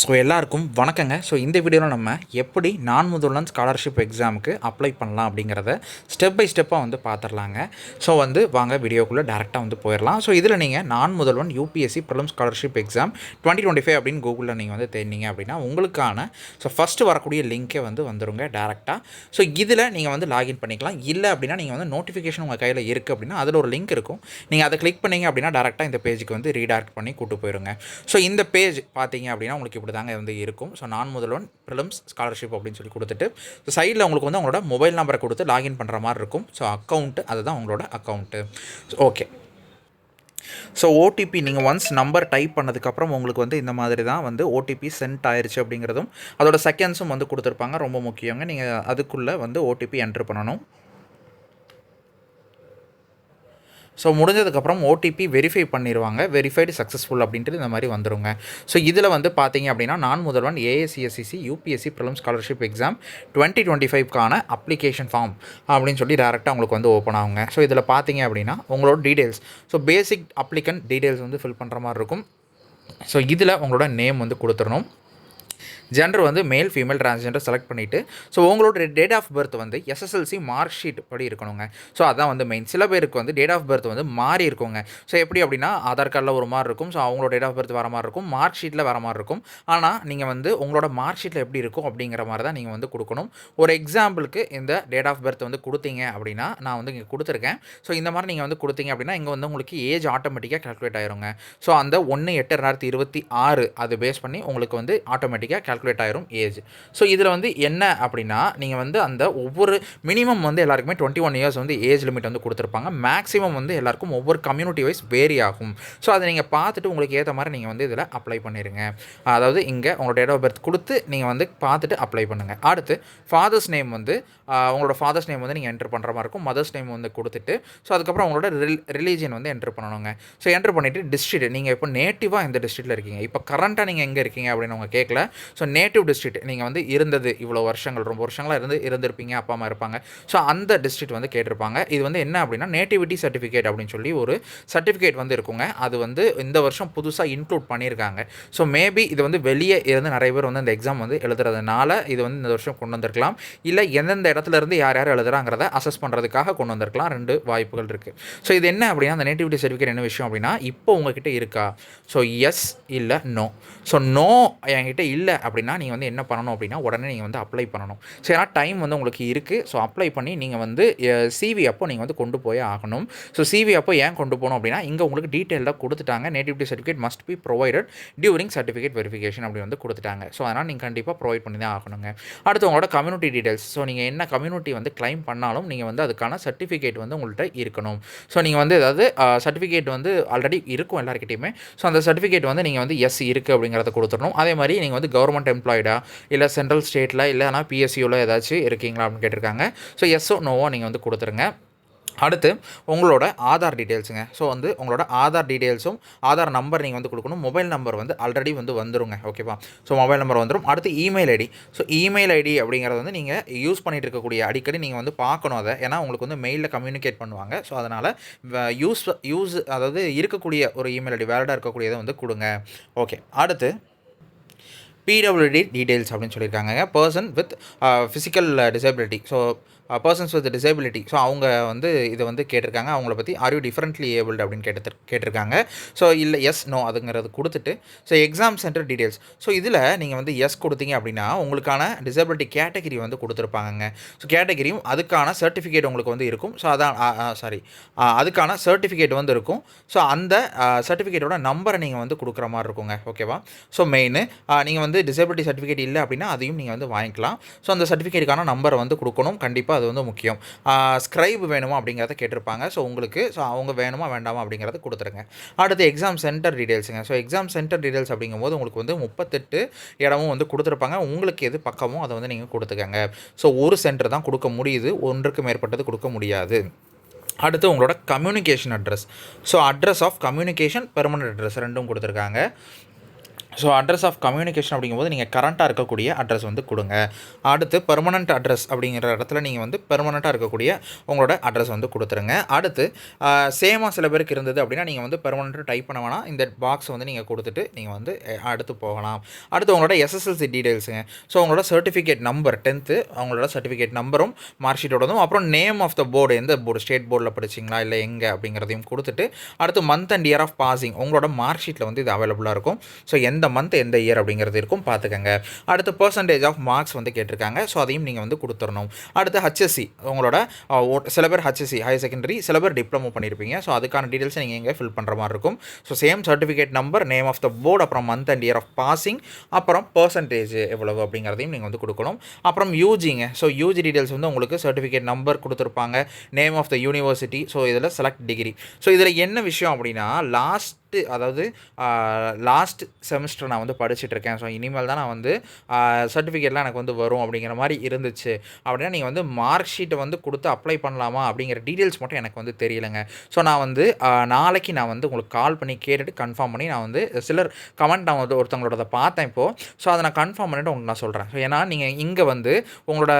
So எல்லாருக்கும் வணக்கங்க. So இந்த வீடியோவில் நம்ம எப்படி நான் முதல்வன் ஸ்காலர்ஷிப் எக்ஸாமுக்கு அப்ளை பண்ணலாம் அப்படிங்கிறத ஸ்டெப் பை ஸ்டெப்பாக வந்து பார்த்துடலாங்க ஸோ வந்து வாங்க வீடியோக்குள்ளே டேரெக்டாக வந்து போயிடலாம் ஸோ இதில் நீங்கள் Naan Mudhalvan UPSC prelim scholarship exam twenty twenty five அப்படின்னு கூகுளில் நீங்கள் வந்து தேடினீங்க அப்படின்னா உங்களுக்கான ஸோ ஃபஸ்ட்டு வரக்கூடிய லிங்க்கே வந்து வந்துருங்க டேரெக்டாக ஸோ இதில் நீங்கள் வந்து லாகின் பண்ணிக்கலாம். இல்லை அப்படின்னா நீங்கள் வந்து நோட்டிஃபிகேஷன் உங்கள் கையில் இருக்குது அப்படின்னா அதில் ஒரு லிங்க் இருக்கும். நீங்கள் அதை கிளிக் பண்ணீங்க அப்படின்னா டேரெக்டாக இந்த பேஜுக்கு வந்து ரீடேரக்ட் பண்ணி கூட்டு போயிருங்க. ஸோ இந்த பேஜ் பார்த்தீங்க அப்படின்னா உங்களுக்கு இப்படி தாங்க வந்து இருக்கும். ஸோ நான் முதல்வன் ப்ரிலிம்ஸ் ஸ்காலர்ஷிப் அப்படின்னு சொல்லி கொடுத்துட்டு ஸோ சைடில் உங்களுக்கு வந்து அவங்களோட மொபைல் நம்பரை கொடுத்து லாகின் பண்ணுற மாதிரி இருக்கும். ஸோ அக்கௌண்ட்டு அதுதான் உங்களோட அக்கௌண்ட்டு ஓகே ஸோ ஓடிபி நீங்கள் ஒன்ஸ் நம்பர் டைப் பண்ணதுக்கப்புறம் உங்களுக்கு வந்து இந்த மாதிரி தான் வந்து ஓடிபி சென்ட் ஆயிடுச்சு அப்படிங்கிறதும் அதோட செகண்ட்ஸும் வந்து கொடுத்துருப்பாங்க. ரொம்ப முக்கியங்க. நீங்கள் அதுக்குள்ளே வந்து ஓடிபி என்ட்ரு பண்ணணும். ஸோ முடிஞ்சதுக்கப்புறம் ஓடிபி வெரிஃபை பண்ணிடுவாங்க வெரிஃபைடு சக்ஸஸ்ஃபுல் அப்படின்ட்டு இந்த மாதிரி வந்துருங்க. ஸோ இதில் வந்து பார்த்தீங்க அப்படின்னா Naan Mudhalvan ASCSCC UPSC prelim scholarship exam twenty twenty ஃபைவ்க்கான application form அப்படின்னு சொல்லி டேரெக்டாக உங்களுக்கு வந்து ஓப்பன் ஆகுங்க. ஸோ இதில் பார்த்தீங்க அப்படின்னா உங்களோட details so basic applicant details வந்து ஃபில் பண்ணுற மாதிரி இருக்கும். ஸோ இதில் உங்களோட நேம் வந்து கொடுத்துடணும். ஜெண்டர் வந்து மேல் ஃபீமேல் டிரான்ஸ்ஜெண்டர் செலக்ட் பண்ணிவிட்டு ஸோ உங்களோட டேட் ஆஃப் பர்த் வந்து எஸ்எஸ்எல்சி மார்க் ஷீட் படி இருக்கணுங்க. ஸோ அதான் வந்து மெயின் சில பேருக்கு வந்து டேட் ஆஃப் பர்த் வந்து மாறி இருக்குங்க. ஸோ எப்படி அப்படின்னா ஆதார் கார்டில் ஒரு மாதிரி இருக்கும். ஸோ அவங்களோட டேட் ஆஃப் பர்த் வர மாதிரி இருக்கும். மார்க் ஷீட்டில் வர மாதிரி இருக்கும். ஆனால் நீங்கள் வந்து உங்களோட மார்க் ஷீட்டில் எப்படி இருக்கும் அப்படிங்கிற மாதிரி தான் நீங்கள் வந்து கொடுக்கணும். ஒரு எக்ஸாம்பிளுக்கு இந்த டேட் ஆஃப் பர்த் வந்து கொடுத்தீங்க அப்படின்னா நான் வந்து இங்கே கொடுத்துருக்கேன். ஸோ இந்த மாதிரி நீங்கள் வந்து கொடுத்தீங்க அப்படின்னா இங்கே வந்து உங்களுக்கு ஏஜ் ஆட்டோமேட்டிக்காக கால்குலேட் ஆயிருங்க. ஸோ அந்த ஒன்று எட்டு ரெண்டாயிரத்தி இருபத்தி ஆறு அது பேஸ் பண்ணி உங்களுக்கு வந்து ஆட்டோமேட்டிக்காக கால்குலேட் ஆயிரும் ஏஜ் ஸோ இதில் வந்து என்ன அப்படின்னா நீங்கள் வந்து அந்த ஒவ்வொரு மினிமம் வந்து எல்லாருக்குமே டுவெண்ட்டி ஒன் இயர்ஸ் வந்து ஏஜ் லிமிட் வந்து கொடுத்துருப்பாங்க. மேக்ஸிமம் வந்து எல்லாருக்கும் ஒவ்வொரு கம்யூனிட்டி வைஸ் வேரி ஆகும். ஸோ அதை நீங்கள் பார்த்துட்டு உங்களுக்கு ஏற்ற மாதிரி நீங்கள் வந்து இதில் அப்ளை பண்ணிடுங்க அதாவது இங்கே உங்களோட டேட் ஆஃப் பர்த் கொடுத்து நீங்கள் வந்து பார்த்துட்டு அப்ளை பண்ணுங்கள் அடுத்து ஃபாதர்ஸ் நேம் வந்து உங்களோட ஃபாதர்ஸ் நேம் வந்து நீங்கள் என்டர் பண்ணுற மாதிரி இருக்கும். மதர்ஸ் நேம் வந்து கொடுத்துட்டு ஸோ அதுக்கப்புறம் உங்களோட ரிலீஜியன் வந்து என்டர் பண்ணணுங்க. ஸோ என்டர் பண்ணிவிட்டு டிஸ்ட்ரிக்ட் நீங்கள் இப்போ நேட்டிவாக இந்த டிஸ்ட்ரிக்ட்டில் இருக்கீங்க? இப்போ கரண்ட்டாக நீங்கள் எங்கே இருக்கீங்க அப்படின்னு அவங்க கேட்கல ஸோ ஸோ நேட்டிவ் டிஸ்ட்ரிக்ட் நீங்கள் வந்து இருந்தது இவ்வளோ வருஷங்கள் ரொம்ப வருஷங்களாக இருந்து இருந்திருப்பீங்க அப்பா அம்மா இருப்பாங்க. ஸோ அந்த டிஸ்ட்ரிக்ட் வந்து கேட்டிருப்பாங்க. இது வந்து என்ன அப்படின்னா நேட்டிவிட்டி சர்டிஃபிகேட் அப்படின்னு சொல்லி ஒரு சர்டிஃபிகேட் வந்து இருக்குங்க. அது வந்து இந்த வருஷம் புதுசாக இன்க்ளூட் பண்ணியிருக்காங்க. ஸோ மேபி இது வந்து வெளியே இருந்து நிறைய பேர் வந்து இந்த எக்ஸாம் வந்து எழுதுறதுனால இது வந்து இந்த வருஷம் கொண்டு வந்திருக்கலாம். இல்லை எந்தெந்த இடத்துல இருந்து யார் யார் எழுதுறாங்கிறத அசஸ் பண்ணுறதுக்காக கொண்டு வந்திருக்கலாம். ரெண்டு வாய்ப்புகள் இருக்குது ஸோ இது என்ன அப்படின்னா அந்த நேட்டிவிட்டி சர்டிஃபிகேட் என்ன விஷயம் அப்படின்னா இப்போ உங்ககிட்ட இருக்கா? ஸோ எஸ் இல்லை நோ ஸோ நோ என்கிட்ட இல்லை அப்படின்னா நீங்கள் வந்து என்ன பண்ணணும் அப்படின்னா உடனே நீங்கள் வந்து அப்ளை பண்ணணும். ஸோ ஏன்னா டைம் வந்து உங்களுக்கு இருக்குது ஸோ அப்ளை பண்ணி நீங்கள் வந்து சிவி அப்போ நீங்கள் வந்து கொண்டு போய் ஆகணும். ஸோ சிவி அப்போ ஏன் கொண்டு போகணும் அப்படின்னா இங்கே உங்களுக்கு டீட்டெயிலாக கொடுத்துட்டாங்க. Nativity certificate must be provided during certificate verification அப்படி வந்து கொடுத்துட்டாங்க. ஸோ அதனால் நீங்கள் கண்டிப்பாக ப்ரொவைட் பண்ணி தான் ஆகணுங்க. அடுத்து உங்களோட கம்யூனிட்டி டீட்டெயில்ஸ் ஸோ நீங்கள் என்ன கம்யூனிட்டி வந்து கிளைம் பண்ணாலும் நீங்கள் வந்து அதுக்கான சர்டிஃபிகேட் வந்து உங்கள்கிட்ட இருக்கணும். ஸோ நீங்கள் வந்து ஏதாவது சர்டிஃபிகேட் வந்து ஆல்ரெடி இருக்கும் எல்லாருக்கிட்டையுமே ஸோ அந்த சர்டிஃபிகேட் வந்து நீங்கள் வந்து எஸ் இருக்குது அப்படிங்கிறத கொடுத்துடணும். அதே மாதிரி நீங்கள் வந்து கவர்மெண்ட் எம்ப்ளாய்டா இல்லை சென்ட்ரல் ஸ்டேட்டில் இல்லைனா பிஎஸ்சியில் ஏதாச்சும் இருக்கீங்களா அப்படின்னு கேட்டிருக்காங்க. ஸோ எஸ்ஸோ நோவோ நீங்கள் வந்து கொடுத்துருங்க. அடுத்து உங்களோட ஆதார் டீட்டெயில்ஸுங்க ஸோ வந்து உங்களோட ஆதார் டீட்டெயில்ஸும் ஆதார் நம்பர் நீங்கள் வந்து கொடுக்கணும். மொபைல் நம்பர் வந்து ஆல்ரெடி வந்து வந்துருங்க ஓகேவா ஸோ மொபைல் நம்பர் வந்துடும் அடுத்து email ID so email ID அப்படிங்கிறது வந்து நீங்கள் யூஸ் பண்ணிட்டு இருக்கக்கூடிய அடிக்கடி நீங்கள் வந்து பார்க்கணும் அதை. ஏன்னா உங்களுக்கு வந்து மெயிலில் கம்யூனிகேட் பண்ணுவாங்க. ஸோ அதனால் யூஸ் யூஸ் அதாவது இருக்கக்கூடிய ஒரு இமெயில் ஐடி வேலடாக இருக்கக்கூடியதை வந்து கொடுங்க. ஓகே அடுத்து பிடபிள்யூடி டீடைல்ஸ் அப்படின்னு சொல்லியிருக்காங்க person with physical disability so persons with disability so அவங்க வந்து இதை வந்து கேட்டிருக்காங்க. அவங்கள பற்றி ஆர் யூ டிஃப்ரெண்ட்லி ஏபிள்டு அப்படின்னு கேட்டு கேட்டிருக்காங்க. ஸோ இல்லை எஸ் நோ அதுங்கிறது கொடுத்துட்டு so exam centre details so இதில் நீங்கள் வந்து எஸ் கொடுத்தீங்க அப்படின்னா உங்களுக்கான டிசபிலிட்டி கேட்டகரி வந்து கொடுத்துருப்பாங்க ஸோ கேட்டகரியும் அதுக்கான சர்டிஃபிகேட் உங்களுக்கு வந்து இருக்கும். ஸோ அதான் சாரி அதுக்கான சர்டிஃபிகேட் வந்து இருக்கும். ஸோ அந்த சர்டிஃபிகேட்டோட நம்பரை நீங்கள் வந்து கொடுக்குற மாதிரி இருக்குங்க. ஓகேவா ஸோ மெயின் நீங்கள் வந்து டிசபிலிட்டி சர்டிஃபிகேட் இல்லை அப்படின்னா அதையும் நீங்கள் வந்து வாங்கிக்கலாம். ஸோ அந்த சர்டிஃபிகேட்டுக்கான நம்பரை வந்து கொடுக்கணும். கண்டிப்பாக அது வந்து முக்கியம். ஸ்க்ரைப் வேணுமா அப்படிங்கிறத கேட்டிருப்பாங்க. ஸோ உங்களுக்கு ஸோ அவங்க வேணுமா வேண்டாமா அப்படிங்கிறத கொடுத்துருங்க. அடுத்து எக்ஸாம் சென்டர் டீடைல்ஸுங்க ஸோ எக்ஸாம் சென்டர் டீடைல்ஸ் அப்படிங்கும்போது உங்களுக்கு வந்து முப்பத்தெட்டு இடமும் வந்து கொடுத்துருப்பாங்க. உங்களுக்கு எது பக்கமோ அதை வந்து நீங்கள் கொடுத்துக்கங்க. ஸோ ஒரு சென்டர் தான் கொடுக்க முடியுது. ஒன்றுக்கு மேற்பட்டது கொடுக்க முடியாது. அடுத்து உங்களோட communication address so address of communication permanent address ரெண்டும் கொடுத்துருக்காங்க. ஸோ அட்ரஸ் ஆஃப் கம்யூனிகேஷன் அப்படிங்கும்போது நீங்கள் கரண்ட்டாக இருக்கக்கூடிய அட்ரஸ் வந்து கொடுங்க. அடுத்து பெர்மனண்ட் அட்ரஸ் அப்படிங்கிற இடத்துல நீங்கள் வந்து பெர்மனண்ட்டாக இருக்கக்கூடிய உங்களோட அட்ரஸ் வந்து கொடுத்துருங்க. அடுத்து சேமாக சில பேருக்கு இருந்தது அப்படின்னா நீங்கள் வந்து பெர்மனண்ட்டு டைப் பண்ண வேணாம். இந்த பாக்ஸ் வந்து நீங்கள் கொடுத்துட்டு நீங்கள் வந்து அடுத்து போகலாம். அடுத்து உங்களோட எஸ்எஸ்எல்சி டீடைல்ஸுங்க ஸோ உங்களோட சர்டிஃபிகேட் நம்பர் டென்த்து அவங்களோட சர்டிஃபிகேட் நம்பரும் மார்க் ஷீட்டோடதும் அப்புறம் நேம் ஆஃப் த போர்டு எந்த போர்டு ஸ்டேட் போர்டில் படிச்சிங்களா இல்லை எங்கே அப்படிங்கிறதையும் கொடுத்துட்டு அடுத்து month and year of passing உங்களோட மார்க் ஷீட்டில் வந்து இது அவைலபிளாக இருக்கும். ஸோ எந்த மந்த் எந்த இயர் அப்படிங்கிறது இருக்கும். பார்த்துக்கங்க. அடுத்து பர்சன்டேஜ் ஆஃப் மார்க்ஸ் வந்து கேட்டிருக்காங்க. ஸோ அதையும் நீங்கள் வந்து கொடுத்துடணும். அடுத்து ஹச்எஸ்சி உங்களோட ஓ- சில பேர் ஹச்எஸ்சி ஹையர் செகண்டரி சில பேர் டிப்ளமோ பண்ணியிருப்பீங்க ஸோ அதுக்கான டீட்டெயில்ஸ் நீங்கள் இங்கே ஃபில் பண்ணுற மாதிரி இருக்கும். So same certificate number name of the board அப்புறம் month and year of passing அப்புறம் பர்சன்டேஜ் எவ்வளவு அப்படிங்கிறதையும் நீங்கள் வந்து கொடுக்கணும். அப்புறம் யூஜிங்க ஸோ யூஜி டீட்டெயில்ஸ் வந்து உங்களுக்கு சர்டிஃபிகேட் நம்பர் கொடுத்துருப்பாங்க. Name of the university so இதில் செலக்ட் டிகிரி ஸோ இதில் என்ன விஷயம் அப்படின்னா லாஸ்ட் அதாவது லாஸ்ட் செமஸ்டர் நான் வந்து படிச்சுட்டு இருக்கேன் ஸோ இனிமேல் தான் நான் வந்து சர்டிஃபிகேட்லாம் எனக்கு வந்து வரும் அப்படிங்கிற மாதிரி இருந்துச்சு. அப்படின்னா நீங்கள் வந்து மார்க் ஷீட்டை வந்து கொடுத்து அப்ளை பண்ணலாமா அப்படிங்கிற டீட்டெயில்ஸ் மட்டும் எனக்கு வந்து தெரியலைங்க. ஸோ நான் வந்து நாளைக்கு நான் வந்து உங்களுக்கு கால் பண்ணி கேட்டுட்டு கன்ஃபார்ம் பண்ணி நான் வந்து சிலர் கமெண்ட் நான் வந்து ஒருத்தவங்களோட பார்த்தேன் இப்போது ஸோ அதை நான் கன்ஃபார்ம் பண்ணிவிட்டு உங்களுக்கு நான் சொல்கிறேன் ஸோ ஏன்னா நீங்கள் இங்கே வந்து உங்களோட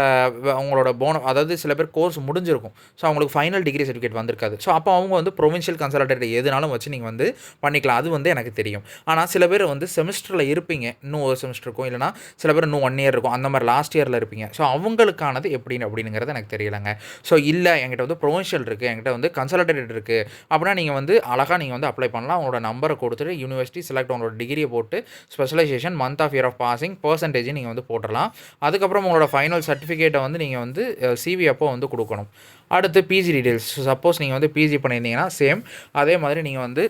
உங்களோட போன அதாவது சில பேர் கோர்ஸ் முடிஞ்சிருக்கும். ஸோ அவங்களுக்கு ஃபைனல் டிகிரி சர்டிஃபிகேட் வந்திருக்காது. ஸோ அப்போ அவங்க வந்து ப்ரொவின்ஷியல் கன்சல்டேட் எதுனாலும் வச்சு நீங்கள் வந்து பண்ணிக்கலாம். அது வந்து எனக்கு தெரியும். ஆனால் சில பேர் வந்து செமஸ்டரில் இருப்பீங்க. இன்னும் ஒரு செமஸ்டர் இருக்கும் இல்லைனா சில பேர் இன்னும் ஒன் இயர் இருக்கும். அந்த மாதிரி லாஸ்ட் இயரில் இருப்பீங்க. ஸோ அவங்களுக்கானது எப்படின்னு அப்படிங்கிறது எனக்கு தெரியலைங்க. ஸோ இல்லை என்கிட்ட வந்து ப்ரொவின்ஷியல் இருக்குது என்கிட்ட வந்து கன்சல்டேட் இருக்குது அப்படின்னா நீங்கள் வந்து அழகாக நீங்கள் வந்து அப்ளை பண்ணலாம். உங்களோட நம்பரை கொடுத்துட்டு யூனிவர்சிட்டி செலக்ட் உங்களோட டிகிரியை போட்டு specialisation month of year of passing percentage நீங்கள் வந்து போட்டுடலாம். அதுக்கப்புறம் உங்களோட ஃபைனல் சர்டிஃபிகேட்டை வந்து நீங்கள் வந்து சிவி அப்போ வந்து கொடுக்கணும். அடுத்து பிஜி டீட்டெயில்ஸ் சப்போஸ் நீங்கள் வந்து பிஜி பண்ணியிருந்தீங்கன்னா சேம் அதே மாதிரி நீங்கள் வந்து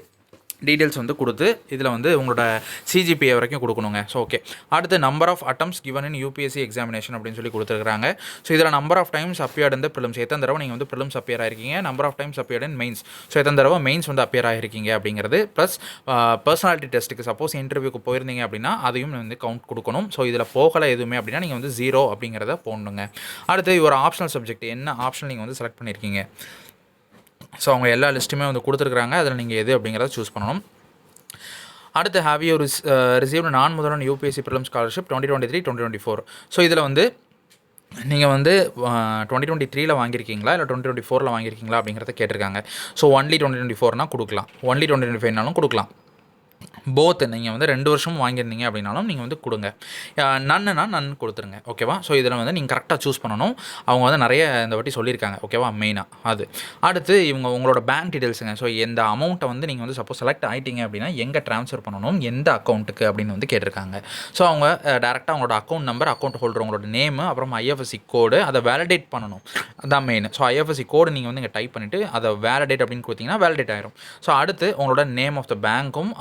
டீட்டெயில்ஸ் வந்து கொடுத்து இதில் வந்து உங்களோட சிஜிபிஏ வரைக்கும் கொடுக்கணுங்க. ஸோ ஓகே அடுத்து number of attempts given in UPSC examination அப்படின்னு சொல்லி கொடுத்துருக்காங்க ஸோ இதில் நம்பர் ஆஃப் டைம்ஸ் அப்பியர்ட் இந்த ப்ரிலிம்ஸ் எத்தனை தடவை நீங்கள் வந்து prelims appear ஆயிருக்கீங்க? Number of times appeared in mains so எத்தனை தடவை மெயின்ஸ் வந்து அப்பியர் ஆகிருக்கீங்க அப்படிங்கிறது. ப்ளஸ் பர்சனாலிட்டி டெஸ்ட்டுக்கு சப்போஸ் இன்டர்வியூக்கு போயிருந்தீங்க அப்படின்னா அதையும் வந்து கவுண்ட் கொடுக்கணும். ஸோ இதில் போகலை எதுவுமே அப்படின்னா நீங்கள் வந்து ஜீரோ அப்படிங்கிறத போடணுங்க. அடுத்து ஒரு ஆப்ஷனல் சப்ஜெக்ட் என்ன ஆப்ஷன் நீங்கள் வந்து செலக்ட் பண்ணியிருக்கீங்க ஸோ அவங்க எல்லா லிஸ்ட்டுமே வந்து கொடுத்துருக்குறாங்க. அதில் நீங்கள் எது அப்படிங்கிறத சூஸ் பண்ணணும். அடுத்து have you Ris receive Naan Mudhalvan UPSC prelim scholarship twenty twenty three twenty twenty four so இதில் வந்து நீங்கள் வந்து டுவெண்ட்டி டுவெண்ட்டி த்ரீல வாங்கியிருக்கீங்களா? இல்லை டுவெண்ட்டி டுவெண்ட்டி ஃபோரில் வாங்கியிருக்கீங்களா? அப்படிங்கிறத கேட்டிருக்காங்க. ஸோ ஒன்லி டுவெண்ட்டி டுவெண்ட்டி ஃபோர்னா கொடுக்கலாம். ஒன்லி டுவெண்ட்டி டுவெண்ட்டி ஃபைவ்னாலும் கொடுக்கலாம். போத் நீங்கள் வந்து ரெண்டு வருஷமும் வாங்கியிருந்தீங்க அப்படின்னாலும் நீங்கள் வந்து கொடுங்க. நன்னுனா நன் கொடுத்துருங்க ஓகேவா? ஸோ இதில் வந்து நீங்கள் கரெக்டாக சூஸ் பண்ணணும். அவங்க வந்து நிறைய இந்த வாட்டி சொல்லியிருக்காங்க ஓகேவா? மெயினாக அது. அடுத்து இவங்க உங்களோட பேங்க் டீட்டெயில்ஸுங்க ஸோ எந்த அமௌண்ட்டை வந்து நீங்கள் வந்து சப்போஸ் செலக்ட் ஆகிட்டீங்க அப்படின்னா எங்கே ட்ரான்ஸ்ஃபர் பண்ணணும் எந்த அக்கௌண்ட்டுக்கு அப்படின்னு வந்து கேட்டிருக்காங்க. ஸோ அவங்க டேரெக்டாக அவங்களோட அக்கௌண்ட் நம்பர் அக்கௌண்ட் ஹோல்டர் உங்களோட நேமு அப்புறம் ஐஎஃப்எஸ்சி கோடு அதை வேலிடேட் பண்ணணும். அதான் மெயின் ஸோ ஐஎஃப்எஸ்சி கோடு நீங்கள் வந்து இங்கே டைப் பண்ணிவிட்டு அதை வேலிடேட் அப்படின்னு கொடுத்தீங்கன்னா வேலிடேட் ஆயிரும். ஸோ அடுத்து உங்களோட நேம் ஆஃப் த பேங்க்கும்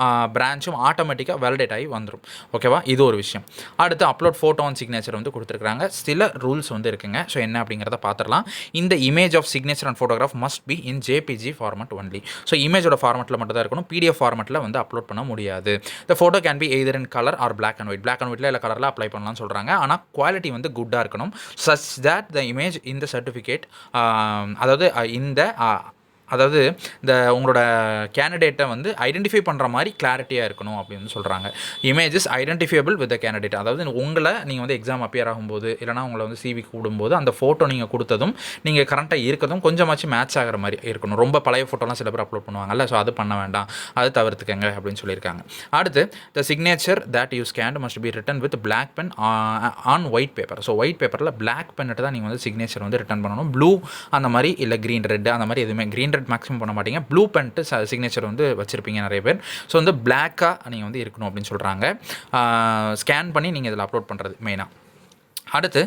பிரான்ச்சும் ஆட்டோமேட்டிக்காக வேலிடேட் ஆகி வந்துடும் ஓகேவா இது ஒரு விஷயம். அடுத்து அப்லோட் ஃபோட்டோ அண்ட் சிக்னேச்சர் வந்து கொடுத்துருக்காங்க சில ரூல்ஸ் வந்து இருக்குங்க. ஸோ என்ன அப்படிங்கிறத பார்த்துடலாம். இந்த image of signature and photograph must be in JPG format only so இமேஜோட ஃபார்மெட்டில் மட்டும் தான் இருக்கணும். பிடிஎஃப் ஃபார்மெட்டில் வந்து அப்லோட் பண்ண முடியாது. இந்த photo can be either in colour or black and white black and ஒயிட்டில் இல்லை கலரில் அப்ளை பண்ணலாம்னு சொல்கிறாங்க ஆனால் குவாலிட்டி வந்து குட்டாக இருக்கணும். சச் தட் த இமேஜ் இந்த சர்டிஃபிகேட் அதாவது இந்த அதாவது இந்த உங்களோட கேண்டிடேட்டை வந்து ஐடென்டிஃபை பண்ணுற மாதிரி கிளாரிட்டியாக இருக்கணும் அப்படின்னு சொல்கிறாங்க images identifiable with the candidate அதாவது உங்களை நீங்கள் வந்து எக்ஸாம் அப்பியர் ஆகும்போது இல்லைனா உங்களை வந்து சிவி கூடும்போது அந்த ஃபோட்டோ நீங்கள் கொடுத்ததும் நீங்கள் கரண்ட்டாக இருக்கிறதும் கொஞ்சமாச்சும் மேட்ச் ஆகிற மாதிரி இருக்கணும். ரொம்ப பழைய ஃபோட்டோலாம் சில பேர் அப்லோட் பண்ணுவாங்கல்ல ஸோ அது பண்ண வேண்டாம். அது தவிர்த்துக்கங்க அப்படின்னு சொல்லியிருக்காங்க. அடுத்து the signature that you scanned must be written with black pen on white paper so white பேப்பரில் பிளாக் பென்னிட்டு தான் நீங்கள் வந்து சிக்னேச்சர் வந்து ரிட்டன் பண்ணணும். ப்ளூ அந்த மாதிரி இல்லை க்ரீன் ரெட் அந்த மாதிரி எதுவுமே க்ரீன் ரெட் மேக்ஸிமம் பண்ண மாட்டீங்க. ப்ளூ பென்ட்டு சிக்னேச்சர் வந்து வச்சுருப்பீங்க நிறைய பேர். ஸோ வந்து பிளாக்காக நீங்கள் வந்து இருக்கணும் அப்படின்னு சொல்கிறாங்க ஸ்கேன் பண்ணி நீங்கள் இதில் அப்லோட் பண்ணுறது மெயினாக அடுத்து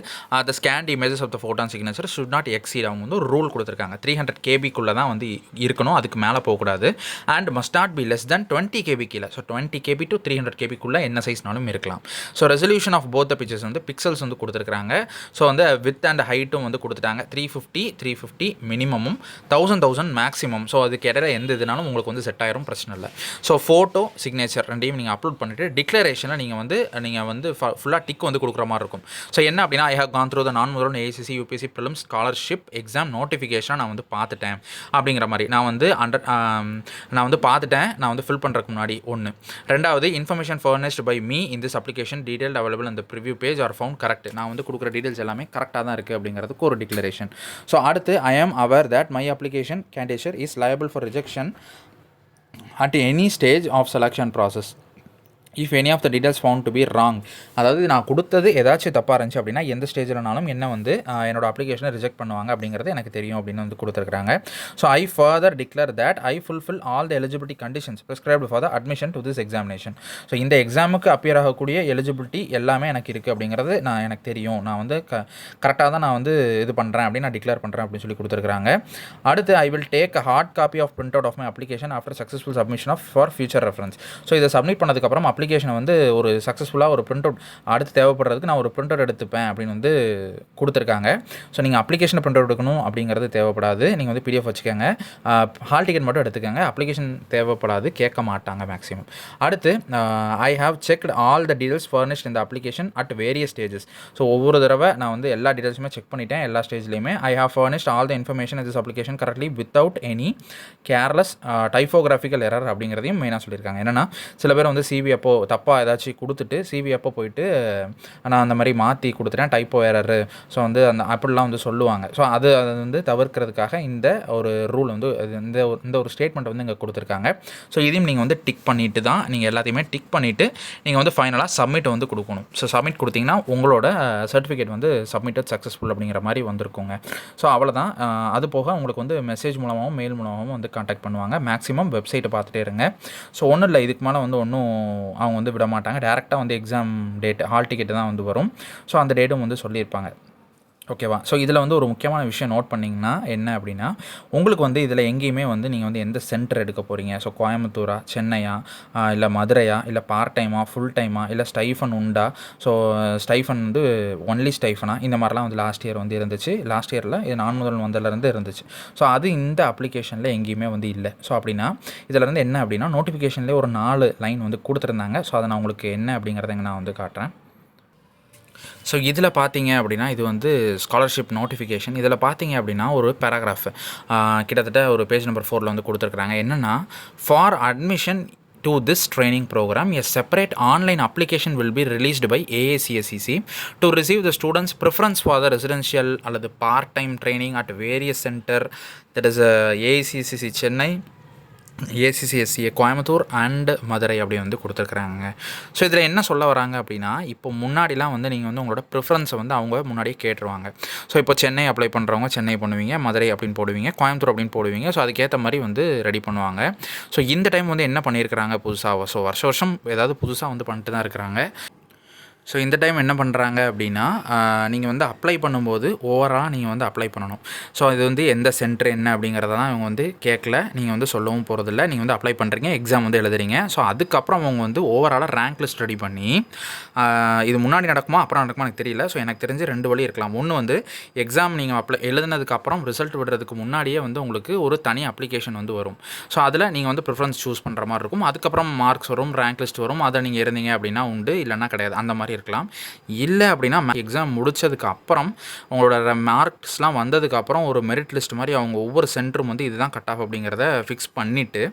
the scanned images of the photo and signature should not exceed அவங்க வந்து ஒரு ரூல் கொடுத்துருக்காங்க. த்ரீ ஹண்ட்ரட் கேபிக்குள்ளே தான் வந்து இருக்கணும் அதுக்கு மேலே போகக்கூடாது. And must not be less than twenty KB கீழே. So twenty KB to three hundred கேபிக்குள்ளே என்ன சைஸ்னாலும் இருக்கலாம். So resolution of both the pictures வந்து பிக்சல்ஸ் வந்து கொடுத்துருக்காங்க ஸோ வந்து வித் அண்ட் ஹைட்டும் வந்து கொடுத்துட்டாங்க. த்ரீ ஃபிஃப்டி த்ரீ ஃபிஃப்டி மினிமமும் தௌசண்ட் தௌசண்ட் மேக்ஸிமம் ஸோ அதுக்கு இடையில எந்த இதுனாலும் உங்களுக்கு வந்து செட் ஆயிரும் பிரச்சனை இல்லை. ஸோ ஃபோட்டோ சிக்னேச்சர் ரெண்டையும் நீங்கள் அப்லோட் பண்ணிவிட்டு டிக்ளரேஷனில் நீங்கள் வந்து நீங்கள் வந்து ஃபுல்லாக டிக் வந்து கொடுக்குற மாதிரி இருக்கும். ஸோ என்ன அப்படின்னா I have gone through the Naan Mudhal ACC UPSC prelim scholarship exam notification நான் வந்து பார்த்துட்டேன் அப்படிங்கிற மாதிரி. நான் வந்து அண்டர் நான் வந்து பார்த்துட்டேன். நான் வந்து ஃபில் பண்ணுறதுக்கு முன்னாடி ஒன்று ரெண்டாவது information furnished by me in this application detailed available அந்த preview page are found correct நான் வந்து கொடுக்குற டீடைல்ஸ் எல்லாமே கரெக்டாக தான் இருக்குது அப்படிங்கிறதுக்கு ஒரு டிக்ளரேஷன் ஸோ அடுத்து I am aware that my application candidature is liable for rejection at any stage of selection process if any of the details found to be wrong அதாவது நான் கொடுத்தது ஏதாச்சும் தப்பாக இருந்துச்சு அப்படின்னா எந்த ஸ்டேஜில்னாலும் என்ன வந்து என்னோட அப்ளிகேஷனை ரிஜெக்ட் பண்ணுவாங்க அப்படிங்கிறது எனக்கு தெரியும் அப்படின்னு வந்து கொடுத்துருக்காங்க so I further declare that I fulfil all the eligibility conditions prescribed for the admission to this examination so இந்த எக்ஸாமுக்கு அப்பியர் ஆகக்கூடிய எலிஜிபிலிட்டி எல்லாமே எனக்கு இருக்குது அப்படிங்கிறது நான் எனக்கு தெரியும். நான் வந்து க கரெக்டாக தான் நான் வந்து இது பண்ணுறேன் அப்படின்னு நான் டிக்ளேர் பண்ணுறேன் அப்படின்னு சொல்லி கொடுத்துருக்காங்க அடுத்து I will take a hard copy of print out of my application after successful submission of for future reference so இதை சப்மிட் பண்ணதுக்கப்புறம் அப்ளிகேஷனை அப்ளிகேஷனை வந்து ஒரு சக்ஸஸ்ஃபுல்லாக ஒரு பிரிண்ட் அவுட் அடுத்து தேவைப்படுறதுக்கு நான் ஒரு பிரிண்ட் அவுட் எடுத்துப்பேன் அப்படின்னு வந்து கொடுத்துருக்காங்க. ஸோ நீங்கள் அப்ளிகேஷனை பிரிண்ட் அவுட் எடுக்கணும் அப்படிங்கிறது தேவைப்படாது. நீங்கள் வந்து பிடிஎஃப் வச்சுக்கோங்க. ஹால் டிக்கெட் மட்டும் எடுத்துக்கோங்க. அப்ளிகேஷன் தேவைப்படாது. கேட்க மாட்டாங்க மேக்ஸிமம் அடுத்து I have checked all the details furnished இந்த application at various stages so ஒவ்வொரு தடவை நான் வந்து எல்லா டீடைல்ஸுமே செக் பண்ணிட்டேன். எல்லா ஸ்டேஜ்லையுமே I have furnished all the information this application correctly without any careless typographical error அப்படிங்கிறதையும் மெயினாக சொல்லியிருக்காங்க. என்னன்னா சில பேர் வந்து சிவி அப்போ தப்பாக ஏதாச்சும் கொடுத்துட்டு சிவி அப்போ போயிட்டு நான் அந்த மாதிரி மாற்றி கொடுத்துட்டேன் டைப்போ எரர் ஸோ வந்து அந்த அப்படிலாம் வந்து சொல்லுவாங்க. ஸோ அது அதை வந்து தவிர்க்கிறதுக்காக இந்த ஒரு ரூல் வந்து இந்த ஒரு- இந்த ஒரு ஸ்டேட்மெண்ட் வந்து இங்கே கொடுத்துருக்காங்க. ஸோ இதையும் நீங்கள் வந்து டிக் பண்ணிட்டு தான் நீங்கள் எல்லாத்தையுமே டிக் பண்ணிவிட்டு நீங்கள் வந்து ஃபைனலாக சப்மிட் வந்து கொடுக்கணும். ஸோ சப்மிட் கொடுத்தீங்கன்னா உங்களோட சர்டிஃபிகேட் வந்து சப்மிட்டட் சக்ஸஸ்ஃபுல் அப்படிங்கிற மாதிரி வந்திருக்குங்க. ஸோ அவ்வளோதான் அது போக உங்களுக்கு வந்து மெசேஜ் மூலமாகவும் மெயில் மூலமாகவும் வந்து காண்டாக்ட் பண்ணுவாங்க. மேக்ஸிமம் வெப்சைட்டை பார்த்துட்டே இருங்க. ஸோ ஒன்றும் இல்லை இதுக்கு மேலே வந்து ஒன்றும் அவங்க வந்து விட மாட்டாங்க டேரெக்டாக வந்து எக்ஸாம் டேட் ஹால் டிக்கெட்டு தான் வந்து வரும். ஸோ அந்த டேட்டும் வந்து சொல்லியிருப்பாங்க. ஓகேவா ஸோ இதில் வந்து ஒரு முக்கியமான விஷயம் நோட் பண்ணிங்கன்னா என்ன அப்படின்னா உங்களுக்கு வந்து இதில் எங்கேயுமே வந்து நீங்கள் வந்து எந்த சென்டர் எடுக்க போகிறீங்க ஸோ கோயம்புத்தூரா சென்னையா இல்லை மதுரையா இல்லை பார்ட் டைமா ஃபுல் டைமா இல்லை ஸ்டைஃபன் உண்டா? ஸோ ஸ்டைஃபன் வந்து ஒன்லி ஸ்டைஃபனா இந்த மாதிரிலாம் வந்து லாஸ்ட் இயர் வந்து இருந்துச்சு. லாஸ்ட் இயரில் இது நான் முதல் வந்ததுலேருந்து இருந்துச்சு. ஸோ அது இந்த அப்ளிகேஷனில் எங்கேயுமே வந்து இல்லை. ஸோ அப்படின்னா இதில் இருந்து என்ன அப்படின்னா நோட்டிஃபிகேஷன்லேயே ஒரு நாலு லைன் வந்து கொடுத்துருந்தாங்க. ஸோ அதை நான் உங்களுக்கு என்ன அப்படிங்கிறத நான் வந்து காட்டுறேன். ஸோ இதில் பார்த்தீங்க அப்படின்னா இது வந்து ஸ்காலர்ஷிப் நோட்டிஃபிகேஷன் இதில் பார்த்தீங்க அப்படின்னா ஒரு பேராகிராஃப் கிட்டத்தட்ட ஒரு பேஜ் நம்பர் ஃபோரில் வந்து கொடுத்துருக்குறாங்க என்னென்னா for admission to this training programme a separate online application will be released by AACSCC to receive the students preference for the residential அல்லது part time training at various centre that is AACCC Chennai ACCSCA Coimbatore and Madurai அப்படி வந்து கொடுத்துருக்குறாங்க so இதில் என்ன சொல்ல வராங்க அப்படின்னா இப்போ முன்னாடிலாம் வந்து நீங்கள் வந்து உங்களோட ப்ரிஃபரன்ஸை வந்து அவங்க முன்னாடியே கேட்டுருவாங்க. ஸோ இப்போ சென்னை அப்ளை பண்ணுறவங்க சென்னை பண்ணுவீங்க மதுரை அப்படின்னு போடுவீங்க கோயம்புத்தூர் அப்படின்னு போடுவீங்க. ஸோ அதுக்கேற்ற மாதிரி வந்து ரெடி பண்ணுவாங்க. ஸோ இந்த டைம் வந்து என்ன பண்ணியிருக்கிறாங்க புதுசாக ஸோ வருஷ வருஷம் ஏதாவது புதுசாக வந்து பண்ணிட்டு தான் இருக்கிறாங்க. ஸோ இந்த டைம் என்ன பண்ணுறாங்க அப்படின்னா நீங்கள் வந்து அப்ளை பண்ணும்போது ஓவராலாக நீங்கள் வந்து அப்ளை பண்ணணும். ஸோ இது வந்து எந்த சென்டர் என்ன அப்படிங்கிறதெல்லாம் இவங்க வந்து கேட்கல. நீங்கள் வந்து சொல்லவும் போகிறதில்ல நீங்கள் வந்து அப்ளை பண்ணுறீங்க எக்ஸாம் வந்து எழுதுறீங்க. ஸோ அதுக்கப்புறம் அவங்க வந்து ஓவராலாக ரேங்க் லிஸ்ட் ரெடி பண்ணி இது முன்னாடி நடக்குமா அப்புறம் நடக்குமா எனக்கு தெரியல. ஸோ எனக்கு தெரிஞ்சு ரெண்டு வழி இருக்கலாம். ஒன்று வந்து எக்ஸாம் நீங்கள் அப்ளை எழுதுனதுக்கப்புறம் ரிசல்ட் விடுறதுக்கு முன்னாடியே வந்து உங்களுக்கு ஒரு தனி அப்ளிகேஷன் வந்து வரும். ஸோ அதில் நீங்கள் வந்து ப்ரிஃபரன்ஸ் சூஸ் பண்ணுற மாதிரி இருக்கும். அதுக்கப்புறம் மார்க்ஸ் வரும் ரேங்க் லிஸ்ட் வரும். அதை நீங்கள் இருந்தீங்க அப்படின்னா உண்டு இல்லைன்னா கிடையாது. அந்த மாதிரி இருக்கலாம் இல்லை அப்படின்னா எக்ஸாம் முடித்ததுக்கு அப்புறம் உங்களோட மார்க்ஸ்லாம் வந்ததுக்கப்புறம் ஒரு மெரிட் லிஸ்ட் மாதிரி அவங்க ஒவ்வொரு சென்டரும் வந்து இதுதான் கட் ஆஃப் அப்படிங்கிறத ஃபிக்ஸ் பண்ணிவிட்டு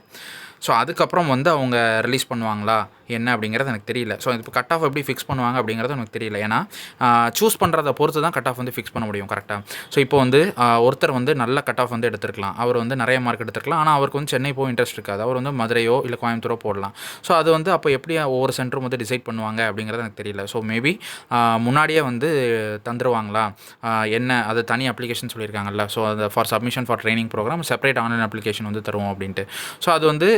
ஸோ அதுக்கப்புறம் வந்து அவங்க ரிலீஸ் பண்ணுவாங்களா? என்ன அப்படிங்கிறது எனக்கு தெரியல. ஸோ இப்போ கட் ஆஃப் எப்படி ஃபிக்ஸ் பண்ணுவாங்க அப்படிங்கிறது எனக்கு தெரியல. ஏன்னா சூஸ் பண்ணுறத பொறுத்து தான் கட் ஆஃப் வந்து ஃபிக்ஸ் பண்ண முடியும் கரெக்டாக ஸோ இப்போ வந்து ஒருத்தர் வந்து நல்ல கட் ஆஃப் வந்து எடுத்துருக்கலாம். அவர் வந்து நிறைய மார்க் எடுத்துருக்கலாம். ஆனால் அவருக்கு வந்து சென்னை போக இன்ட்ரெஸ்ட் இருக்காது. அவர் வந்து மதுரையோ இல்லை கோயம்புத்தூரோ போடலாம். ஸோ அது வந்து அப்போ எப்படி ஒவ்வொரு சென்டரும் வந்து டிசைட் பண்ணுவாங்க அப்படிங்கிறது எனக்கு தெரியல. ஸோ மேபி முன்னாடியே வந்து தந்துருவாங்களா? என்ன அது தனி அப்ளிகேஷன் சொல்லியிருக்காங்கல்ல. ஸோ அது for submission for training programme separate online application வந்து தருவோம் அப்படின்ட்டு. ஸோ அது வந்து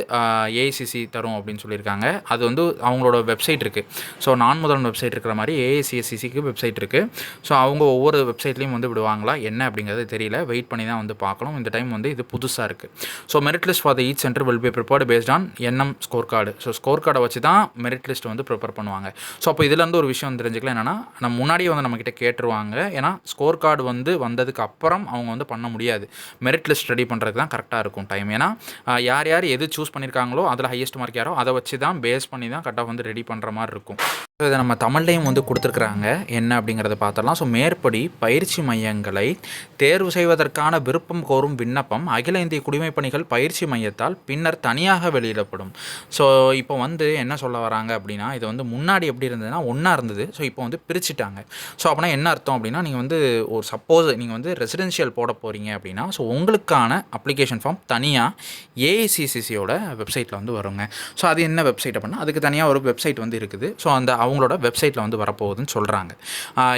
ஏஐசிசி தரும் அப்படின்னு சொல்லியிருக்காங்க. அது வந்து அவங்களோட வெப்சைட் இருக்குது ஸோ நான் முதல் வெப்சைட் இருக்கிற மாதிரி ஏஐசிஎஸ்சிக்கு வெப்சைட் இருக்குது ஸோ அவங்க ஒவ்வொரு வெப்சைட்லேயும் வந்து விடுவாங்களா? என்ன அப்படிங்கிறது தெரியல. வெயிட் பண்ணி தான் வந்து பார்க்கணும். இந்த டைம் வந்து இது புதுசாக இருக்குது so merit list for the each centre will be prepared based on NM score card so score கார்டை வச்சு தான் மெரிட் லிஸ்ட் வந்து ப்ரிப்பேர் பண்ணுவாங்க. ஸோ அப்போ இதுலேருந்து ஒரு விஷயம் தெரிஞ்சுக்கலாம். என்னென்னா நம்ம முன்னாடியே வந்து நம்மக்கிட்ட கேட்டுருவாங்க. ஏன்னா ஸ்கோர் கார்டு வந்து வந்ததுக்கு அப்புறம் அவங்க வந்து பண்ண முடியாது. மெரிட் லிஸ்ட் ரெடி பண்ணுறதுக்கு தான் கரெக்டாக இருக்கும் டைம் ஏன்னா யார் யார் எது சூஸ் பண்ணி பண்ணியிருக்காங்களோ அதில் ஹையஸ்ட் மார்க் யாரோ அதை வச்சு தான் பேஸ் பண்ணி தான் கட் ஆஃப் வந்து ரெடி பண்ணுற மாதிரி இருக்கும். ஸோ இதை நம்ம தமிழ்லையும் வந்து கொடுத்துருக்குறாங்க. என்ன அப்படிங்கிறத பார்த்துடலாம். ஸோ மேற்படி பயிற்சி மையங்களை தேர்வு செய்வதற்கான விருப்பம் கோரும் விண்ணப்பம் அகில இந்திய குடிமைப் பணிகள் பயிற்சி மையத்தால் பின்னர் தனியாக வெளியிடப்படும். ஸோ இப்போ வந்து என்ன சொல்ல வராங்க அப்படின்னா இது வந்து முன்னாடி எப்படி இருந்ததுன்னா ஒன்றா இருந்தது. ஸோ இப்போ வந்து பிரிச்சுட்டாங்க. ஸோ அப்படின்னா என்ன அர்த்தம் அப்படின்னா நீங்கள் வந்து ஒரு சப்போஸ் நீங்கள் வந்து ரெசிடென்ஷியல் போட போகிறீங்க அப்படின்னா ஸோ உங்களுக்கான அப்ளிகேஷன் ஃபார்ம் தனியாக ஏஐசிசிசியோட வெப்சைட்டில் வந்து வருங்க. ஸோ அது என்ன வெப்சைட் அப்படின்னா அதுக்கு தனியாக ஒரு வெப்சைட் வந்து இருக்குது. ஸோ அந்த அவங்களோட வெப்சைட்டில் வந்து வரப்போகுதுன்னு சொல்கிறாங்க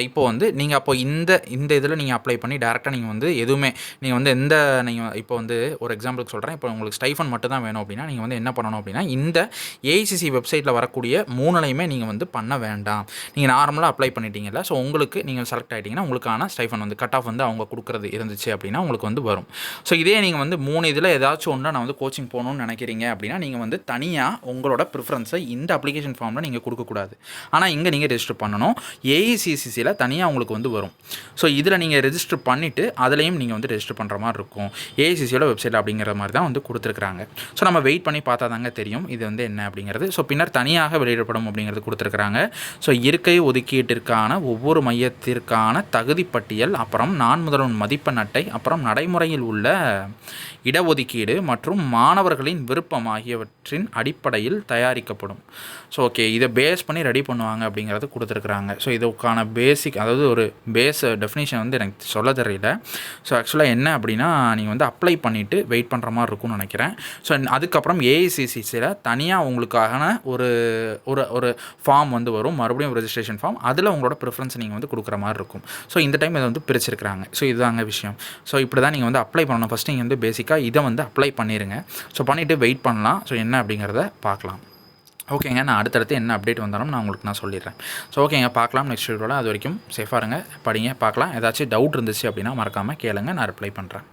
இப்போ வந்து நீங்கள் அப்போ இந்த இந்த இதில் நீங்கள் அப்ளை பண்ணி டேரெக்டாக நீங்கள் வந்து எதுவுமே நீங்கள் வந்து எந்த நீங்கள் இப்போ வந்து ஒரு எக்ஸாம்பிளுக்கு சொல்கிறேன் இப்போ உங்களுக்கு ஸ்டைஃபன் மட்டும் தான் வேணும் அப்படின்னா நீங்கள் வந்து என்ன பண்ணணும் அப்படின்னா இந்த ஏஐசிசி வெப்சைட்டில் வரக்கூடிய மூணுலையுமே நீங்கள் வந்து பண்ண வேண்டாம். நீங்கள் நார்மலாக அப்ளை பண்ணிட்டீங்கல்ல ஸோ உங்களுக்கு நீங்கள் செலக்ட் ஆகிட்டிங்கன்னா உங்களுக்கான ஸ்டைஃபன் வந்து கட் ஆஃப் வந்து அவங்க கொடுக்குறது இருந்துச்சு அப்படின்னா உங்களுக்கு வந்து வரும். ஸோ இதே நீங்கள் வந்து மூணு இதில் ஏதாச்சும் ஒன்றா நான் வந்து கோச்சிங் போகணும்னு நினைக்கிறீங்க அப்படின்னா நீங்கள் வந்து தனியாக உங்களோட ப்ரிஃபரன்ஸை இந்த அப்ளிகேஷன் ஃபார்மில் நீங்கள் கொடுக்கக்கூடாது. ஆனால் இங்கே நீங்கள் ரெஜிஸ்டர் பண்ணணும். ஏஐசிசிசியில் தனியாக உங்களுக்கு வந்து வரும். ஸோ இதில் நீங்கள் ரெஜிஸ்டர் பண்ணிவிட்டு அதுலேயும் நீங்கள் வந்து ரெஜிஸ்டர் பண்ணுற மாதிரி இருக்கும். ஏஐசிசியோட வெப்சைட் அப்படிங்கிற மாதிரி தான் வந்து கொடுத்துருக்குறாங்க. ஸோ நம்ம வெயிட் பண்ணி பார்த்தா தாங்க தெரியும் இது வந்து என்ன அப்படிங்கிறது. ஸோ பின்னர் தனியாக வெளியிடப்படும் அப்படிங்கிறது கொடுத்துருக்குறாங்க. ஸோ இருக்கை ஒதுக்கீட்டிற்கான ஒவ்வொரு மையத்திற்கான தகுதி பட்டியல் அப்புறம் நான் முதல்வன் மதிப்பெண் அட்டை அப்புறம் நடைமுறையில் உள்ள இடஒதுக்கீடு மற்றும் மாணவர்களின் விருப்பம் ஆகியவற்றின் அடிப்படையில் தயாரிக்கப்படும். ஸோ ஓகே இதை பேஸ் பண்ணி ரெடி பண்ணுவாங்க அப்படிங்கிறது கொடுத்துருக்குறாங்க. ஸோ இதுக்கான பேசிக் அதாவது ஒரு பேஸ் டெஃபினேஷன் வந்து எனக்கு சொல்ல தெரியல. ஸோ ஆக்சுவலாக என்ன அப்படின்னா நீங்கள் வந்து அப்ளை பண்ணிவிட்டு வெயிட் பண்ணுற மாதிரி இருக்கும்னு நினைக்கிறேன். ஸோ அதுக்கப்புறம் ஏஐசிசிசியில் தனியாக உங்களுக்கான ஒரு ஒரு ஒரு ஃபார்ம் வந்து வரும். மறுபடியும் ரெஜிஸ்ட்ரேஷன் ஃபார்ம் அதில் உங்களோட ப்ரிஃபரன்ஸ் நீங்கள் வந்து கொடுக்குற மாதிரி இருக்கும். ஸோ இந்த டைம் இதை வந்து பிரிச்சிருக்கிறாங்க. ஸோ இதுதாங்க விஷயம். ஸோ இப்படி தான் நீங்கள் வந்து அப்ளை பண்ணணும். ஃபஸ்ட் நீங்கள் வந்து பேசிக்காக இதை வந்து அப்ளை பண்ணிடுங்க ஸோ பண்ணிவிட்டு வெயிட் பண்ணலாம். ஸோ என்ன அப்படிங்கிறத பார்க்கலாம். ஓகேங்க நான் அடுத்தடுத்து என்ன அப்டேட் வந்தாலும் நான் உங்களுக்கு நான் சொல்லிடுறேன். ஸோ ஓகேங்க பார்க்கலாம் நெக்ஸ்ட் வீடியோவில் அது வரைக்கும் சேஃபாக இருங்க. படிங்க பார்க்கலாம். ஏதாச்சும் டவுட் இருந்துச்சு அப்படின்னா மறக்காமல் கேளுங்க. நான் ரிப்ளை பண்ணுறேன்